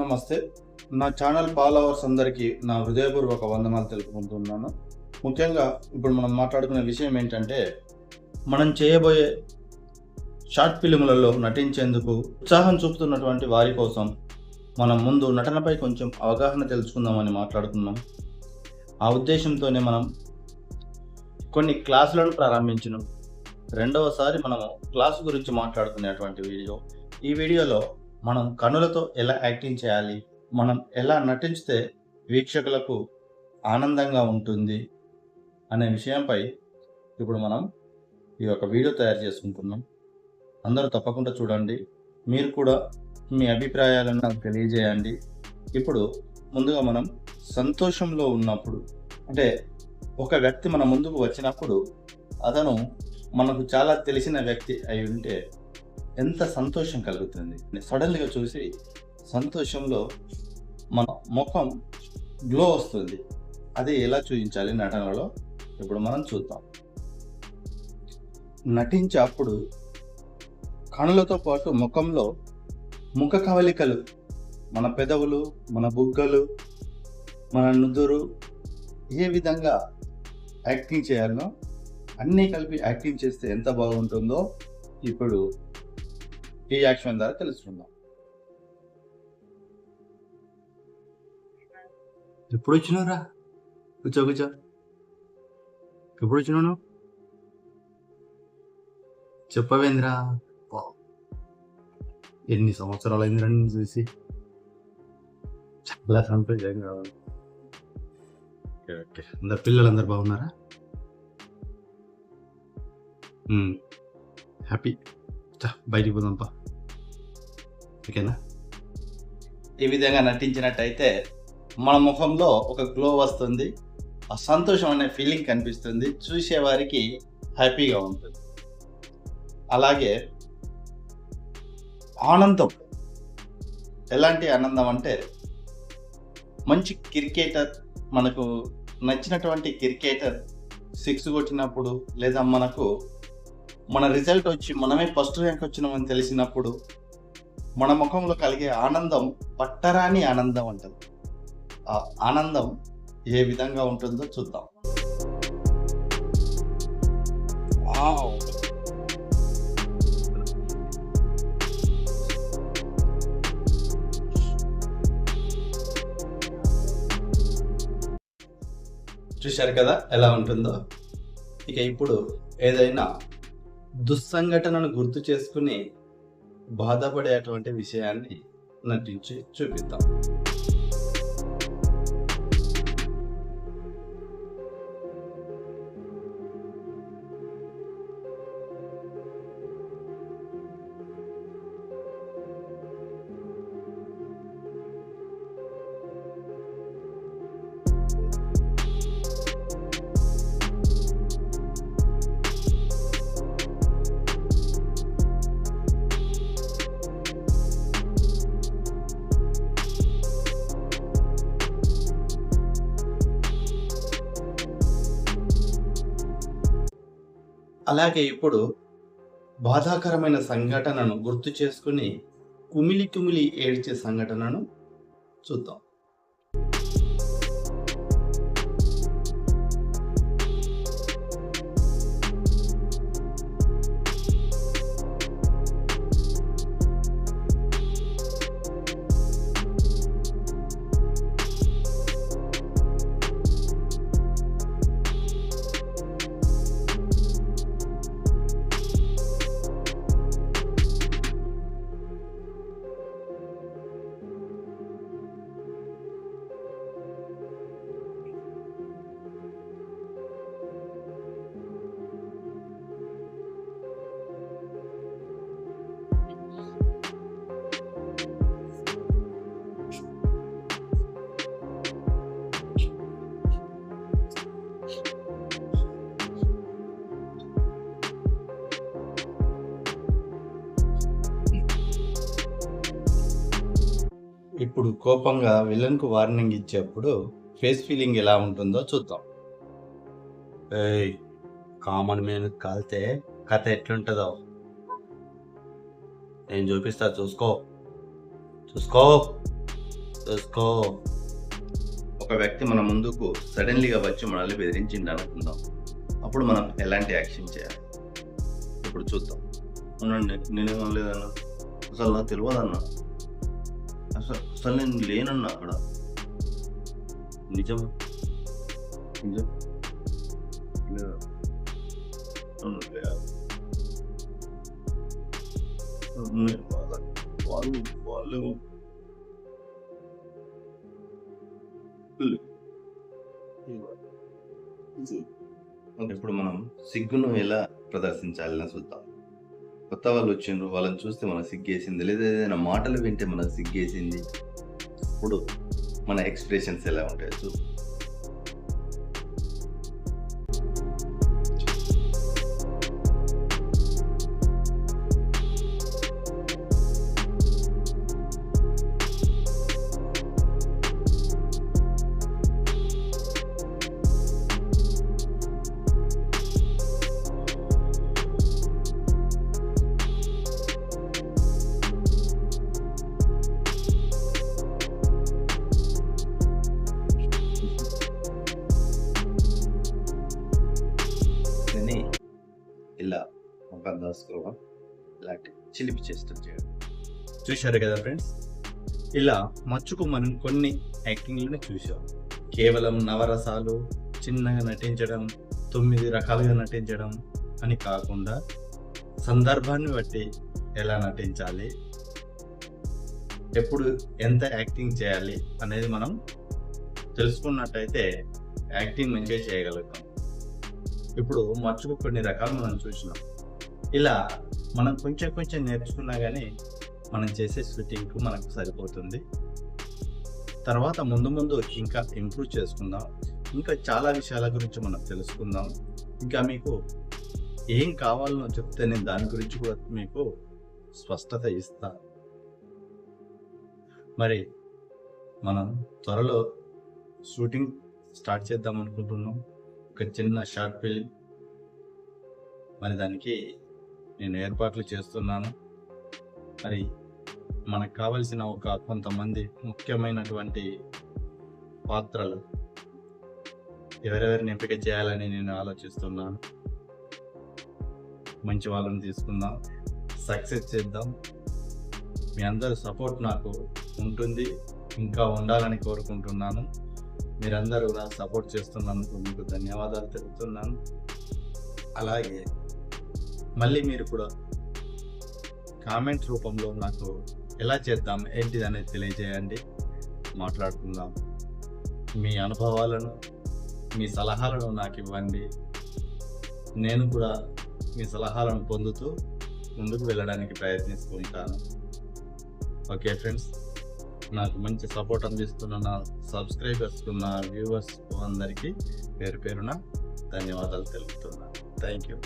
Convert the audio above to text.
నమస్తే. నా channel followers అందరికీ నా హృదయపూర్వక వందనాలు తెలుపుకుంటున్నాను. ముఖ్యంగా ఇప్పుడు మనం మాట్లాడుకునే విషయం ఏంటంటే మనం చేయబోయే షార్ట్ ఫిల్ములలో నటించేందుకు ఉత్సాహం చూపుతున్నటువంటి వారి కోసం మనం ముందు నటనపై కొంచెం అవగాహన తెలుసుకుందామని మాట్లాడుకున్నాం. ఆ ఉద్దేశంతోనే మనం కొన్ని క్లాసులను ప్రారంభించినాం. రెండవసారి మనము క్లాసు గురించి మాట్లాడుకునేటువంటి వీడియో. ఈ వీడియోలో మనం కనులతో ఎలా యాక్టింగ్ చేయాలి? మనం ఎలా నటించితే వీక్షకులకు ఆనందంగా ఉంటుంది అనే విషయంపై ఇప్పుడు మనం ఈ యొక్క వీడియో తయారు చేసుకుంటున్నాం. అందరూ తప్పకుండా చూడండి. మీరు కూడా మీ అభిప్రాయాలను నాకు తెలియజేయండి. ఇప్పుడు ముందుగా మనం సంతోషంలో ఉన్నప్పుడు అంటే ఒక వ్యక్తి మన ముందుకు వచ్చినప్పుడు అతను మనకు చాలా తెలిసిన వ్యక్తి అయి ఉంటే ఎంత సంతోషం కలుగుతుంది సడన్గా చూసి సంతోషంలో మన ముఖం గ్లో వస్తుంది. అది ఎలా చూపించాలి నటనలో? ఇప్పుడు మనం చూద్దాం. నటించే అప్పుడు కనులతో పాటు ముఖంలో ముఖ కవలికలు మన పెదవులు మన బుగ్గలు మన నుదురు ఏ విధంగా యాక్టింగ్ చేయాలనో అన్నీ కలిపి యాక్టింగ్ చేస్తే ఎంత బాగుంటుందో ఇప్పుడు ఈ యాక్షన్ ద్వారా తెలుసుకుందాం. ఎప్పుడు వచ్చినారా కూర్చో కూర్చో. ఎప్పుడు వచ్చినావు చెప్పవేంద్రా? ఎన్ని సంవత్సరాలు అయిందిరా నిన్ను చూసి? చాలా సంతోషంగా ఉంది. ఓకే అందరు పిల్లలందరూ బాగున్నారా? హ్యాపీ. చా బయటికి పోదాంపా. ఓకేనా? ఈ విధంగా నటించినట్టయితే మన ముఖంలో ఒక గ్లో వస్తుంది ఆ సంతోషం అనే ఫీలింగ్ కనిపిస్తుంది చూసేవారికి హ్యాపీగా ఉంటుంది. అలాగే ఆనందం. ఎలాంటి ఆనందం అంటే మంచి క్రికెటర్ మనకు నచ్చినటువంటి క్రికెటర్ సిక్స్ కొట్టినప్పుడు లేదా మనకు మన రిజల్ట్ వచ్చి మనమే ఫస్ట్ ర్యాంక్ వచ్చినామని తెలిసినప్పుడు మన ముఖంలో కలిగే ఆనందం పట్టరాని ఆనందం అంటారు ఆ ఆనందం ఏ విధంగా ఉంటుందో చూద్దాం. చూశారు కదా ఎలా ఉంటుందో? ఇక ఇప్పుడు ఏదైనా దుస్సంఘటనను గుర్తు చేసుకుని బాధపడేటువంటి విషయాన్ని నటించి చూపిద్దాం. అలాగే ఇప్పుడు బాధాకరమైన సంఘటనను గుర్తు చేసుకుని కుమిలి కుమిలి ఏడ్చే సంఘటనను చూద్దాం. ఇప్పుడు కోపంగా విలన్కు వార్నింగ్ ఇచ్చేప్పుడు ఫేస్ ఫీలింగ్ ఎలా ఉంటుందో చూద్దాం. ఏయ్ కామన్ మీద కాల్తే కథ ఎట్లుంటుందో. నేను చూపిస్తా చూసుకో. చూసుకో. చూసుకో. ఒక వ్యక్తి మన ముందుకు సడన్లీగా వచ్చి మనల్ని బెదిరించింది అనుకుందాం అప్పుడు మనం ఎలాంటి యాక్షన్ చేయాలి? ఇప్పుడు చూద్దాం. అవునండి లేదన్నా అసలు నాకు తెలియదన్నా? అసలు నేను లేనన్నా అక్కడ నిజం. నిజం వాళ్ళ- వాళ్ళు ఇప్పుడు మనం సిగ్గును ఎలా ప్రదర్శించాలని చూద్దాం. కొత్త వాళ్ళు వచ్చిండ్రు వాళ్ళని చూస్తే మనకు సిగ్గేసింది. లేదా ఏదైనా మాటలు వింటే మనకు సిగ్గేసింది. ఇప్పుడు మన ఎక్స్ప్రెషన్స్ ఎలా ఉంటాయి చూ ఒక ఇలాంటి చిలిపి చేష్టలు చేయడం. చూశారు కదా ఫ్రెండ్స్? ఇలా మచ్చుకు మనం కొన్ని యాక్టింగ్లను చూసాం కేవలం నవరసాలు చిన్నగా నటించడం తొమ్మిది రకాలుగా నటించడం అని కాకుండా సందర్భాన్ని బట్టి ఎలా నటించాలి ఎప్పుడు ఎంత యాక్టింగ్ చేయాలి అనేది మనం తెలుసుకున్నట్టయితే యాక్టింగ్ మంచిగా చేయగలుగుతాం. ఇప్పుడు మర్చుకు కొన్ని రకాలు మనం చూసినాం. ఇలా మనం కొంచెం కొంచెం నేర్చుకున్నా కానీ మనం చేసే షూటింగ్కు మనకు సరిపోతుంది. తర్వాత ముందు ముందు ఇంకా ఇంప్రూవ్ చేసుకుందాం. ఇంకా చాలా విషయాల గురించి మనం తెలుసుకుందాం. ఇంకా మీకు ఏం కావాలనో చెప్తే నేను దాని గురించి కూడా మీకు స్పష్టత ఇస్తా. మరి మనం త్వరలో షూటింగ్ స్టార్ట్ చేద్దాం అనుకుంటున్నాం. ఒక చిన్న షార్ట్ ఫిల్మ్ మరి దానికి నేను ఏర్పాట్లు చేస్తున్నాను. మరి మనకు కావలసిన ఒక కొంతమంది ముఖ్యమైనటువంటి పాత్రలు ఎవరెవరిని ఎంపిక చేయాలని నేను ఆలోచిస్తున్నాను. మంచి వాళ్ళని తీసుకుందాం. సక్సెస్ చేద్దాం. మీ అందరి సపోర్ట్ నాకు ఉంటుంది. ఇంకా ఉండాలని కోరుకుంటున్నాను. మీరందరూ నాకు సపోర్ట్ చేస్తున్నందుకు మీకు ధన్యవాదాలు తెలుపుతున్నాను. అలాగే మళ్ళీ మీరు కూడా కామెంట్ రూపంలో నాకు ఎలా చేద్దాం ఏంటిది అనేది తెలియజేయండి. మాట్లాడుకుందాం. మీ అనుభవాలను మీ సలహాలను నాకు ఇవ్వండి. నేను కూడా మీ సలహాలను పొందుతూ ముందుకు వెళ్ళడానికి ప్రయత్నిస్తుంటాను. ఓకే ఫ్రెండ్స్ నాకు మంచి సపోర్ట్ అందిస్తున్న నా సబ్స్క్రైబర్స్ నా వ్యూవర్స్ అందరికీ పేరు పేరున ధన్యవాదాలు తెలుపుతున్నాను. Thank you.